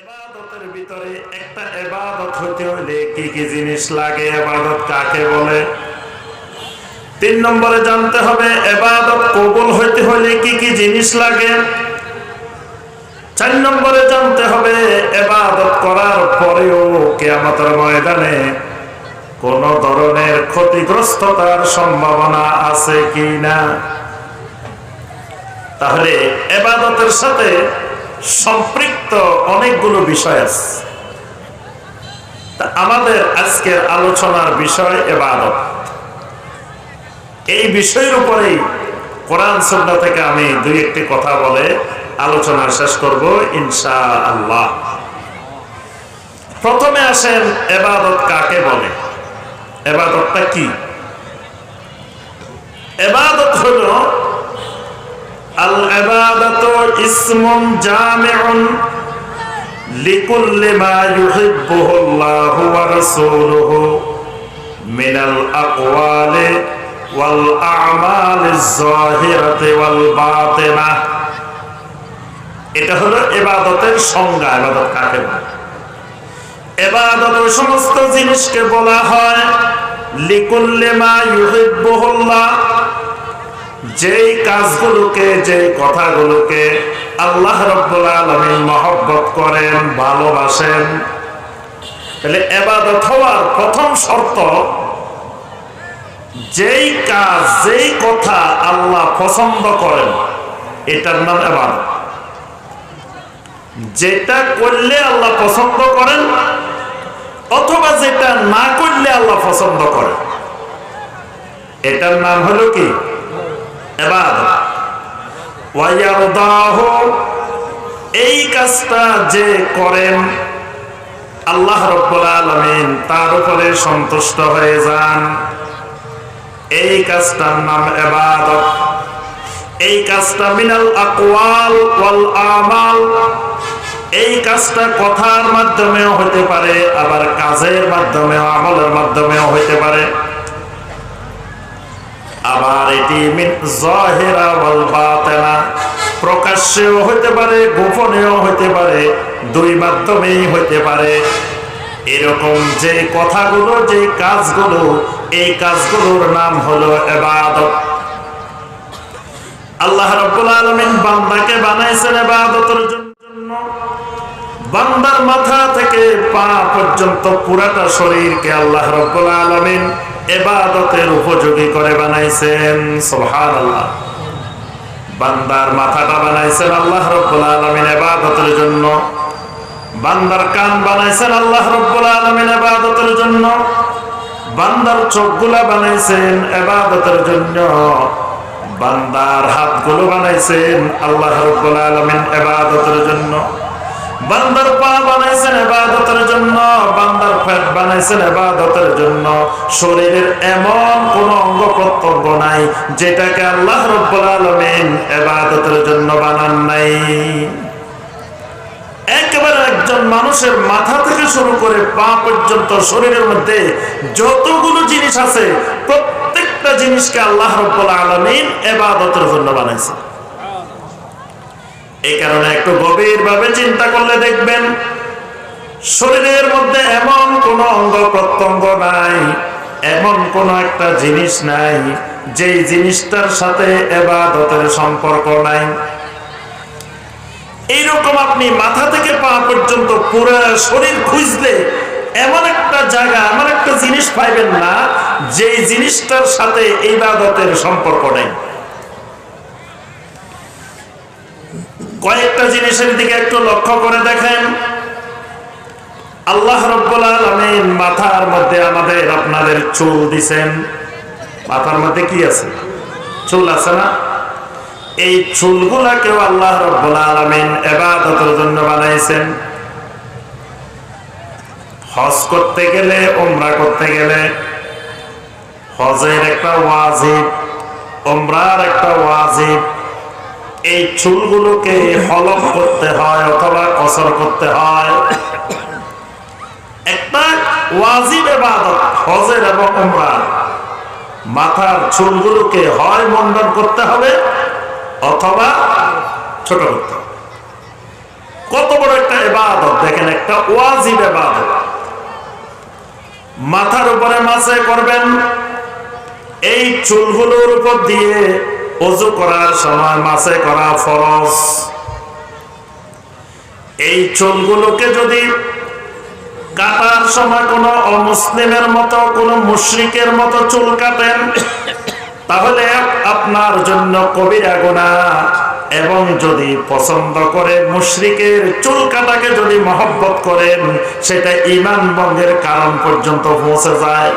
এবাদতের ভিতরে একটা এবাদত কি কি জিনিস লাগে? এবাদত কাকে বলে? তিন নম্বরে জানতে হবে, এবাদত কবুল হইতে কি কি জিনিস লাগে? চার নম্বরে জানতে হবে, এবাদত করার পরেও কেয়ামতের ময়দানে কোন ধরনের ক্ষতিগ্রস্ততার সম্ভাবনা আছে কি না তাহলে এবাদতের সাথে সম্পৃক্ত অনেকগুলো বিষয় আছে। আমাদের আজকের আলোচনার বিষয় এবাদত। এই বিষয়ের উপরেই কোরআন সন্না থেকে আমি দুই একটি কথা বলে আলোচনা শেষ করব ইনশা আল্লাহ প্রথমে আসেন এবাদত কাকে বলে? এবাদতটা কি? এবাদত হলো আল ইবাদাতু ইসমুন জামিউন লিকুল্লি মা ইউহিব্বুহু আল্লাহু ওয়া রাসূলুহু মিনাল আকওয়ালি ওয়াল এটা হলো সংজ্ঞা এবাদত কাকে বলে ওই সমস্ত জিনিসকে বলা হয় লিকুল্লি মা যেই কাজগুলোকে যে কথাগুলোকে আল্লাহ রব্বুল আলমিন মহব্বত করেন, ভালোবাসেন, তাহলে এবাদত হওয়ার প্রথম শর্ত, যেই কাজ, যেই কথা আল্লাহ পছন্দ করেন, এটার নাম এবাদত। যেটা করলে আল্লাহ পছন্দ করেন, অথবা যেটা না করলে আল্লাহ পছন্দ করেন। এটার নাম হলো কি? এই কাজটা যে করেন, আল্লাহ রব্বুল আলমিন তার উপরে সন্তুষ্ট হয়ে যান। এই কাজটার নাম এবাদত এই কাজটা মিনাল আকওয়াল ওয়াল আমাল। এই কাজটা কথার মাধ্যমেও হতে পারে, আবার কাজের মাধ্যমেও, আমলের মাধ্যমেও হইতে পারে। আবার এটি জাহেরা ওয়াল বাতেনা প্রকাশ্যেও হইতে পারে, গোপনেও হইতে পারে, দুই মাধ্যমেই হইতে পারে। এরকম যে কথাগুলো, যে কাজগুলো, এই কাজগুলোর নাম হলো এবাদত আল্লাহ রাব্বুল আলামিন বান্দাকে বানাইছেন এবাদতের জন্য। বান্দার মাথা থেকে পা পর্যন্ত পুরাটা শরীরকে আল্লাহ রাব্বুল আলামিন এবাদতের উপযোগী করে বানাইছেন সোহান আল্লাহ বান্দার মাথাটা বানাইছেন আল্লাহ রব্বুল আলমিন এবাদতের জন্য। বান্দার কান বানাইছেন আল্লাহ রব্বুল আলমিন এবাদতের জন্য। বান্দার চোখগুলা বানাইছেন এবাদতের জন্য। বান্দার হাতগুলো বানাইছেন আল্লাহ রব্বুল আলমিন এবাদতের জন্য। বান্দার পা বানাইছেন এবাদতের জন্য, বান্দার পেট বানাইছেন এবাদতের জন্য। শরীরের এমন কোন অঙ্গ প্রত্যঙ্গ নাই, যেটাকে আল্লাহ রব্বুল আলামিন এবাদতের জন্য বানান নাই। একেবারে একজন মানুষের মাথা থেকে শুরু করে পা পর্যন্ত শরীরের মধ্যে যতগুলো জিনিস আছে, প্রত্যেকটা জিনিসকে আল্লাহ রব্বুল আলামিন এবাদতের জন্য বানাইছে এই কারণে একটু গভীর ভাবে চিন্তা করলে দেখবেন, শরীরের মধ্যে এমন কোন অঙ্গ প্রত্যঙ্গ নাই, এমন কোন একটা জিনিস নাই, যেই জিনিসটার সাথে এবাদতের সম্পর্ক নাই। এইরকম আপনি মাথা থেকে পা পর্যন্ত পুরো শরীর খুঁজলে এমন একটা জায়গা, এমন একটা জিনিস পাইবেন না, যেই জিনিসটার সাথে ইবাদতের সম্পর্ক নেই। কয়েকটা জিনিসের দিকে একটু লক্ষ্য করে দেখেন। আল্লাহ রব্বুল আলমিন মাথার মধ্যে আমাদের আপনাদের চুল দিছেন। মাথার মধ্যে কি আছে? চুল আছে না? এই চুলগুলাকেও আল্লাহ রব্বুল আলমিন এবাদতের জন্য বানাইছেন। হজ করতে গেলে ওমরা করতে গেলে হজের একটা ওয়াজিব ওমরার একটা ওয়াজিব এই চুলগুলোকে হলক করতে হয় অথবা কসর করতে হয়। একটা ওয়াজিব এবাদত হজের এবং উমরার। মাথার চুলগুলোকে হয় মন্ডন করতে হবে অথবা ছোট করতে হবে। কত বড় একটা এবাদত দেখেন একটা ওয়াজিব এবাদত মাথার উপরে মাসে করবেন, এই চুলগুলোর উপর দিয়ে অজু করার সময় মাসে করা ফরজ। এই চুলগুলোকে যদি কাটার সময় কোনো অমুসলিমের মতো, কোনো মুশরিকের মতো চুল কাটেন, তাহলে আপনার জন্য কবিরা গুণা এবং যদি পছন্দ করে মুশরিকের চুল কাটাকে যদি মহব্বত করেন, সেটা ইমান বঙ্গের কারণ পর্যন্ত পৌঁছে যায়।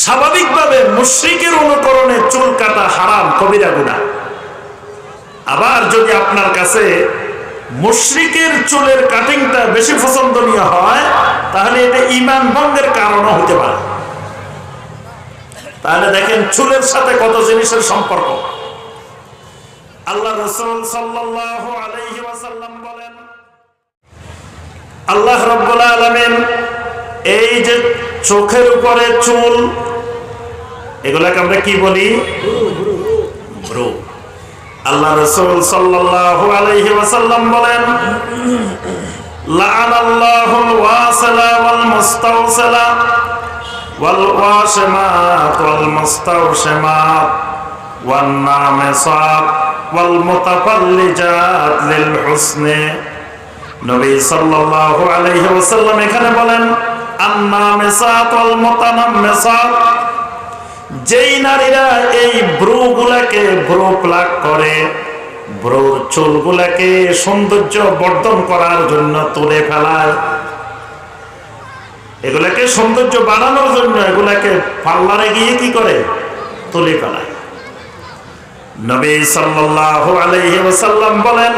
স্বাভাবিকভাবে মুশরিকের অনুকরণে চুল কাটা হারাম, কবিরা গুণা আবার যদি আপনার কাছে মুশরিকের চুলের কাটিংটা বেশি পছন্দনীয় হয়, তাহলে এটা ইমান ভঙ্গের কারণও হতে পারে। তাহলে দেখেন চুলের সাথে কত জিনিসের সম্পর্ক। আল্লাহ রসুল ওয়াসাল্লাম বলেন, আল্লাহ রাব্বুল আলামিন এই যে চোখের উপরে চুল। এগুলাকে আমরা কি বলি? ভ্রু। আল্লাহ রসুল সাল্লাল্লাহু আলাইহি ওয়াসাল্লাম বলেন লাআনাল্লাহুল ওয়াসিলা ওয়াল মুস্তাওসিলা ওয়াল ওয়াশিমাত ওয়াল মুস্তাওশিমাত ওয়ান নামিসাত ওয়াল ওয়াসাল্লাম এখানে বলেন আন্নামিসাত ওয়াল মুতানাম্মিসাত যেই নারীরা এই ব্রু গুলাকে ব্রু প্লাক করে ব্রুর চুলগুলাকে সৌন্দর্য বর্ধন করার জন্য তুলে ফেলায়। এগুলাকে সৌন্দর্য বাড়ানোর জন্য এগুলাকে পার্লারে গিয়ে কি করে? তুলে ফেলায়। নবী সাল্লাল্লাহু আলাইহি ওয়াসাল্লাম বলেন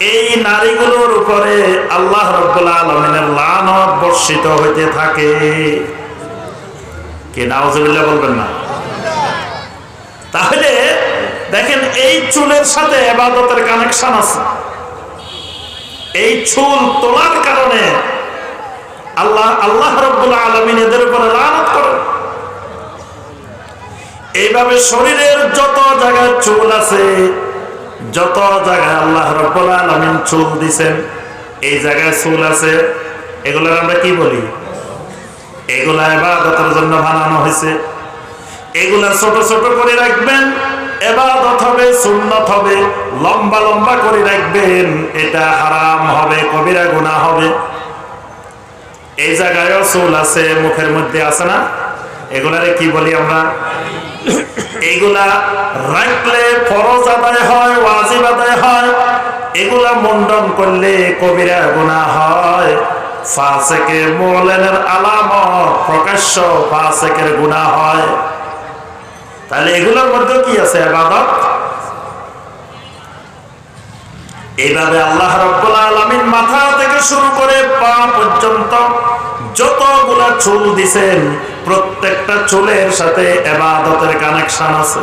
এই নারীগুলোর উপরে আল্লাহ রাব্বুল আলামিনের লানত বর্ষিত হইতে থাকে। কে নাউজুবিল্লাহ বলবেন না? তাহলে দেখেন এই চুলের সাথে এবাদতের কানেকশন আছে। এই চুল তোলার কারণে আল্লাহ আল্লাহ রব্বুল আলমিন এদের উপরে লানত করেন। এইভাবে শরীরের যত জায়গায় চুল আছে যত জায়গায় আল্লাহ রব্বুল আলমিন চুল দিছেন, এই জায়গায় চুল আছে, এগুলোর আমরা কি বলি? এগুলা এবাদতের জন্য বানানো হয়েছে। এগুলা ছোট ছোট করে রাখবেন এবাদত হবে, সুন্নত হবে, লম্বা লম্বা করে রাখবেন, এটা হারাম হবে, কবিরা গুণা হবে। এই জায়গায়ও চুল আছে, মুখের মধ্যে আছে না? এগুলারে কি বলি আমরা? এগুলা রাখলে ফরজ আদায় হয়, ওয়াজিব আদায় হয়। এগুলা মুন্ডন করলে কবিরা গুণা হয়। ফাসেকের মোলেনের আলামত প্রকাশ্য ফাসেকের গুণা হয়। তাহলে এগুলোর মধ্যে কি আছে আবাদত এইভাবে আল্লাহ রব্বুল আলামিন মাথা থেকে শুরু করে পা পর্যন্ত যতগুলা চুল দিছেন প্রত্যেকটা চুলের সাথে এবাদতের কানেকশন আছে।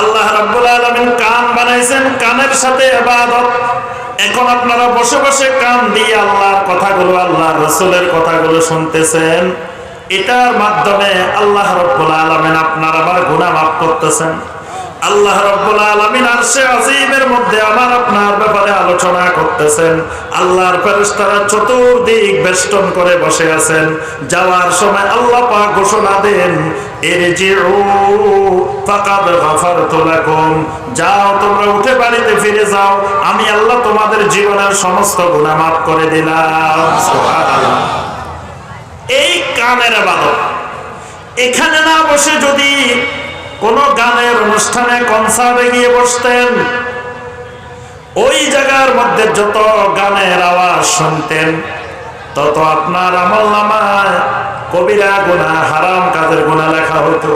আল্লাহ রাব্বুল আলামিন কান বানাইছেন, কানের সাথে এবাদত। এখন আপনারা বসে বসে কান দিয়ে আল্লাহর কথাগুলো আল্লাহ রসুলের কথাগুলো শুনতেছেন। এটার মাধ্যমে আল্লাহ রব্বুল আলমিন আপনার আবার গুণা মাফ করতেছেন। আল্লাহ রব্বুল আলমিন আর সে আজিমের মধ্যে আমার আপনার ব্যাপারে আলোচনা করতেছেন। আল্লাহর ফেরেশতারা চতুর্দিক বেষ্টন করে বসে আছেন। যাওয়ার সময় আল্লাহ পাক ঘোষণা দেন, ইরজিউ, ফাকাদ গাফারতু লাকুম। যাও, তোমরা উঠে বাড়িতে ফিরে যাও। আমি আল্লাহ তোমাদের জীবনের সমস্ত গুনাহ মাফ করে দিলাম। এই কানের আবাদত। এখানে না বসে যদি কোন গানের অনুষ্ঠানে কনসার্টে গিয়ে বসতেন। ওই জায়গার মধ্যে যত গানের আওয়াজ শুনতেন, তত আপনার আমল নামায় কবিরা গুণা হারাম কাজের গুণা লেখা হতো।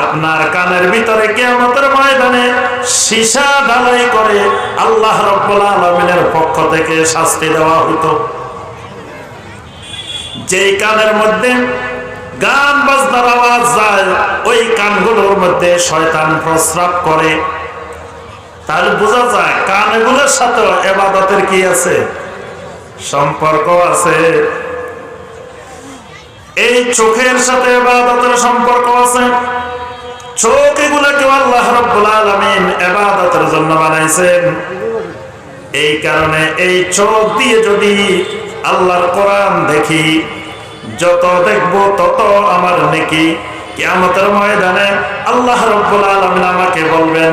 আপনার কানের ভিতরে কেমতের ময়দানে সীসা ঢালাই করে আল্লাহ রব্বুল আলমিনের পক্ষ থেকে শাস্তি দেওয়া হতো। যেই কানের মধ্যে গান বাজনার আওয়াজ যায়, ওই কানগুলোর মধ্যে শয়তান প্রস্রাব করে। তাহলে বোঝা যায় কানগুলোর সাথে এবাদতের কি আছে? সম্পর্ক আছে। এই চোখের সাথে এবাদতের সম্পর্ক আছে। চোখ এগুলোকে আল্লাহ রব্বুল আলামিন এবাদতের জন্য বানাইছেন। এই কারণে এই চোখ দিয়ে যদি আল্লাহর কোরআন দেখি যত দেখব তত আমার নেকি। কিয়ামতের ময়দানে আল্লাহ রব্বুল আলমিন আমাকে বলবেন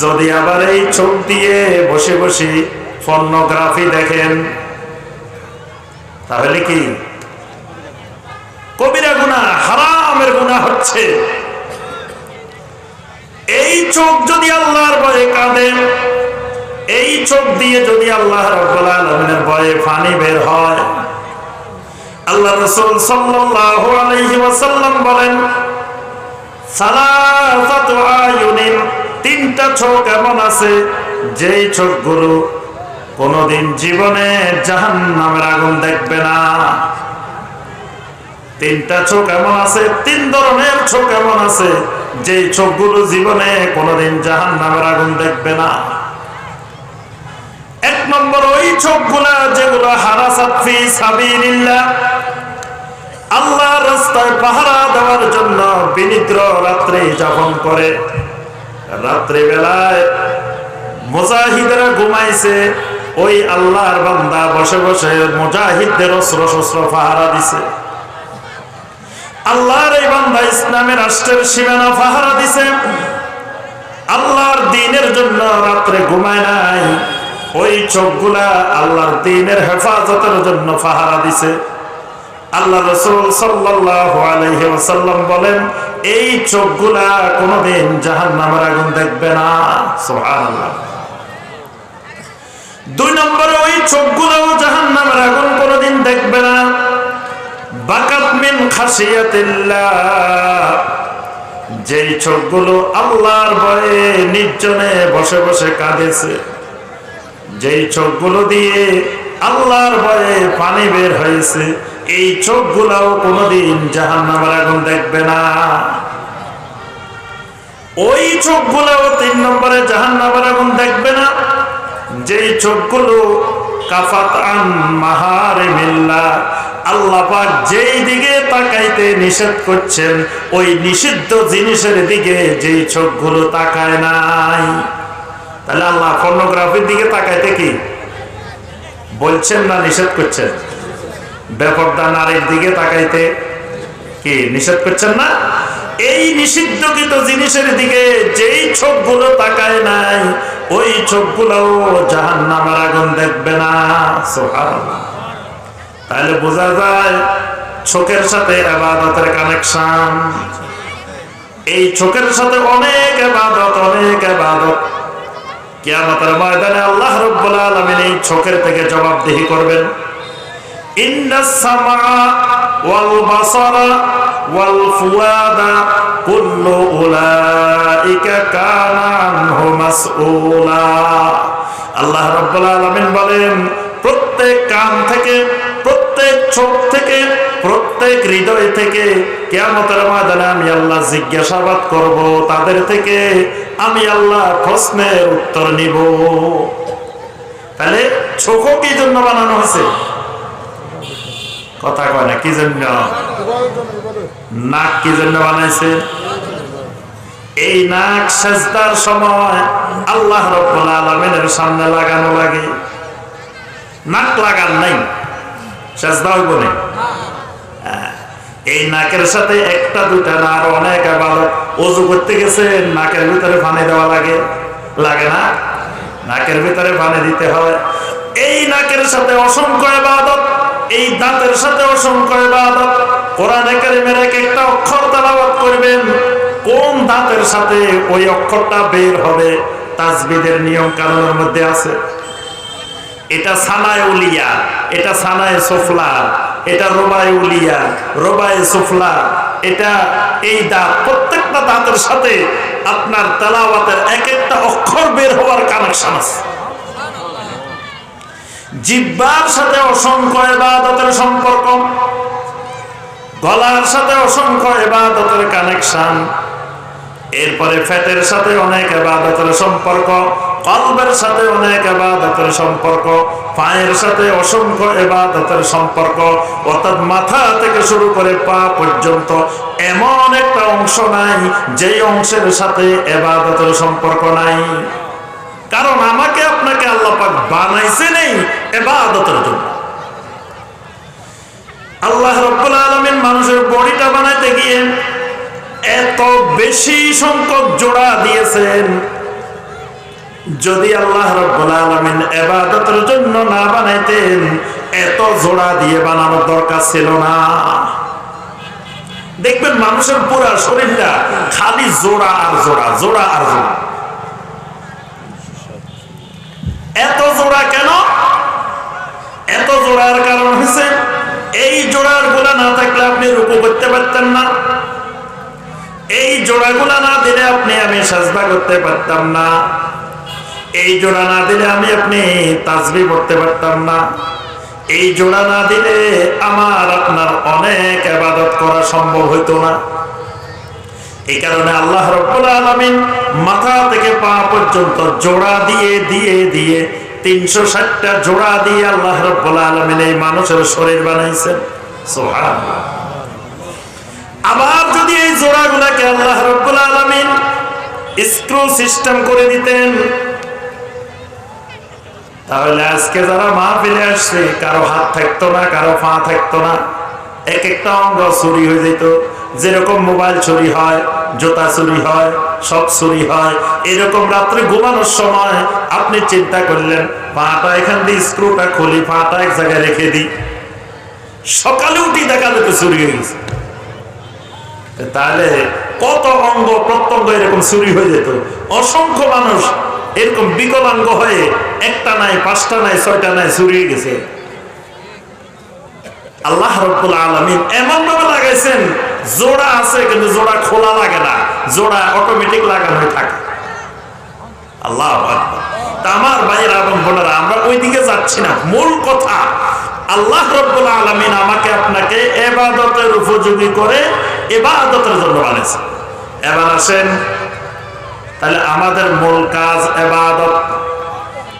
যদি আবার এই চোখ দিয়ে বসে বসে ফর্নোগ্রাফি দেখেন, তাহলে কি? কবিরা গুণা হারামের গুণা হচ্ছে। এই চোখ যদি আল্লাহর ভয়ে কাঁদে, এই চোখ দিয়ে যদি আল্লাহ রাব্বুল আলামিনের ভয়ে ফানি বের হয়, আল্লাহ রাসূল সাল্লাল্লাহু আলাইহি বলেন, সালাসাতু আয়ুনিন তিনটা চোখ এমন আছে, যেই চোখগুলো কোনোদিন জীবনে জাহান্নামের আগুন দেখবে না। তিনটা চোখ এমন আছে, তিন ধরনের চোখ এমন আছে যে চোখগুলো জীবনে কোনোদিন জাহান্নামের আগুন দেখবে না। এক নম্বর, ওই চোখগুলা যেগুলো হারাসাত ফি সাবিলিল্লাহ আল্লাহ রাস্তায় পাহারা দেওয়ার জন্য বিনিদ্র রাত্রে যাপন করে। রাত্রে বেলায় মুজাহিদরা ঘুমাইছে, ওই আল্লাহর বান্দা বসে বসে মুজাহিদদের অস্ত্র শস্ত্র পাহারা দিছে। আল্লাহর এই বান্দা ইসলামের রাষ্ট্রের সীমানা পাহারা দিছে। আল্লাহর দিনের জন্য রাত্রে ঘুমায় নাই। ওই চোখগুলা আল্লাহর দিনের হেফাজতের জন্য পাহারা দিছে। আল্লাহ রসুল ওয়াসাল্লাম বলেন, এই চোখগুলা কোনোদিন জাহান্নামের আগুন দেখবে না। দুই নম্বরে, ওই চোখগুলোও জাহান্নামের আগুন কোনোদিন দেখবে না। বাকাত মিন খাসিয়াতিল্লাহ যেই চোখগুলো আল্লাহর ভয়ে নির্জনে বসে বসে কাঁদেছে, যেই চোখগুলো দিয়ে আল্লাহর ভয়ে পানি বের হয়েছে এই চোখগুলাও কোনোদিন জাহান্নামের আগুন দেখবে না। ওই চোখগুলাও তিন নম্বরে জাহান্নামের আগুন দেখবে না। মাহারে মিল্লা আল্লাহ যেই দিকে তাকাইতে নিষেধ করছেন, ওই নিষিদ্ধ জিনিসের যেই তাকায় নাই। আল্লাহ দিকে তাকাইতে কি? বলছেন না নিষেধ করছেন? বেপর্দা নারীর দিকে তাকাইতে কি নিষেধ করছেন না? এই নিষিদ্ধকৃত জিনিসের দিকে যেই চোখগুলো তাকায় নাই, ওই চোখগুলো জাহান নামের আগুন দেখবে না। তাহলে বোঝা যায় চোখের সাথে আবাদতের কানেকশন। এই চোখের সাথে অনেক আবাদত অনেক আবাদত। কিয়ামতের ময়দানে আল্লাহ রাব্বুল আলামিন এই চোখের থেকে জবাবদিহি করবেন। ইন্নাস সামা ওয়াল বাসারা ওয়াল ফুয়াদা কুল্লু উলাইকা কানা আনহু মাসউলা। আল্লাহ বলেন, প্রত্যেক কান থেকে, প্রত্যেক চোখ থেকে, প্রত্যেক হৃদয় থেকে কেয়ামতের ময়দানে আমি আল্লাহ জিজ্ঞাসাবাদ করব, তাদের থেকে আমি আল্লাহ প্রশ্নের উত্তর নিব। তাহলে চোখও কি জন্য বানানো হয়েছে? কথা কয় না, কি জন্য? নাক কি জন্য বানাইছে? এই নাক সেজদার সময় আল্লাহ রব্বুল আলামিনের সামনে লাগানো লাগে। নাক লাগান নাই, সেজদা হইব না এই নাকের সাথে একটা, দুইটা না, আরও অনেক আবাদত। অজু করতে গেছে, নাকের ভিতরে পানি দেওয়া লাগে। লাগে না? নাকের ভিতরে পানি দিতে হয়। এই নাকের সাথে অসংখ্য আবাদত। এই দাঁতের সাথে অসংখ্য আবাদত কোরআনে কারিমের এক একটা অক্ষর তালাবাদ করবেন। কোন দাঁতের সাথে ওই অক্ষরটা বের হবে? তাজবিদের নিয়ম কানুনের মধ্যে আছে। এটা সানায় উলিয়া, এটা সানায় সোফলা, এটা রোবায় উলিয়া, রোবায় সুফলা। এটা এই দাঁত, প্রত্যেকটা দাঁতের সাথে আপনার তেলাওয়াতের এক একটা অক্ষর বের হওয়ার কানেকশন আছে। জিব্বার সাথে অসংখ্য এবাদতের সম্পর্ক, গলার সাথে অসংখ্য এবাদতের কানেকশন এরপরে ফ্যাটের সাথে অনেক এবাদতের সম্পর্ক, কলবের সাথে অনেক এবাদতের সম্পর্ক, পায়ের সাথে অসংখ্য এবাদতের সম্পর্ক, অর্থাৎ মাথা থেকে শুরু করে পা পর্যন্ত এমন একটা অংশ নাই, যেই অংশের সাথে এবাদতের সম্পর্ক নাই। কারণ আমাকে আপনাকে আল্লাহ পাক বানাইছে নেই এবাদতের জন্য। আল্লাহ রব্বুল আলমিন মানুষের বডিটা বানাইতে গিয়ে এত বেশি সংখ্যক জোড়া দিয়েছেন যদি আল্লাহ রব্বুল আলমিন এবাদতের জন্য না বানাইতেন, এত জোড়া দিয়ে বানানোর দরকার ছিল না। দেখবেন মানুষের পুরা শরীরটা খালি জোড়া আর জোড়া জোড়া আর জোড়া। এত জোড়া কেন? এত জোড়ার কারণ হয়েছে এই জোড়ারগুলা না থাকলে আপনি রুকু করতে পারতেন না। এই জোড়াগুলা না দিলে আপনি আমি সাজদা করতে পারতাম না। এই জোড়া না দিলে আমি আপনি তাজবি পড়তে পারতাম না। এই জোড়া না দিলে আমার আপনার অনেক আবাদত করা সম্ভব হইতো না। এই কারণে আল্লাহ রব্বুল আলমিন মাথা থেকে পা পর্যন্ত জোড়া দিয়ে দিয়ে দিয়ে তিনশো ষাটটা জোড়া দিয়ে আল্লাহ রব্বুল আলমিন এই মানুষের শরীর বানাইছেন। আবার যদি এই জোড়াগুলাকে আল্লাহ রব্বুল আলমিন স্ক্রু সিস্টেম করে দিতেন, তাহলে আজকে যারা মা ফিরে আসছে, কারও হাত থাকতো না, কারও পা থাকতো না, এক একটা অঙ্গ চুরি হয়ে যেত যেরকম মোবাইল চুরি হয়, জুতা চুরি হয়, সব চুরি হয়, এরকম রাত্রে ঘুমানোর সময় আপনি চিন্তা করলেন পাটা এখান দিয়ে স্ক্রুটা খুলি পাটা এক জায়গায় রেখে দিই। সকালে উঠি দেখা যেত চুরি হয়ে গেছে। তাহলে কত অঙ্গ প্রত্যঙ্গ এরকম চুরি হয়ে যেত? অসংখ্য মানুষ এরকম বিকলাঙ্গ হয়ে একটা নাই, পাঁচটা নাই, ছয়টা নাই চুরি হয়ে গেছে। আল্লাহ রব্বুল আলমিন এমন ভাবে লাগাইছেন জোড়া আছে, কিন্তু জোড়া খোলা লাগে না। জোড়া অটোমেটিক লাগানো থাকে। আল্লাহ আমার ভাইয়েরা এবং বোনেরা, আমরা ওই দিকে যাচ্ছি না। মূল কথা, আল্লাহ রব্বুল আলমিন আমাকে আপনাকে এবাদতের উপযোগী করে এবাদতের জন্য বানিয়েছে এবার আসেন, তাহলে আমাদের মূল কাজ এবাদত।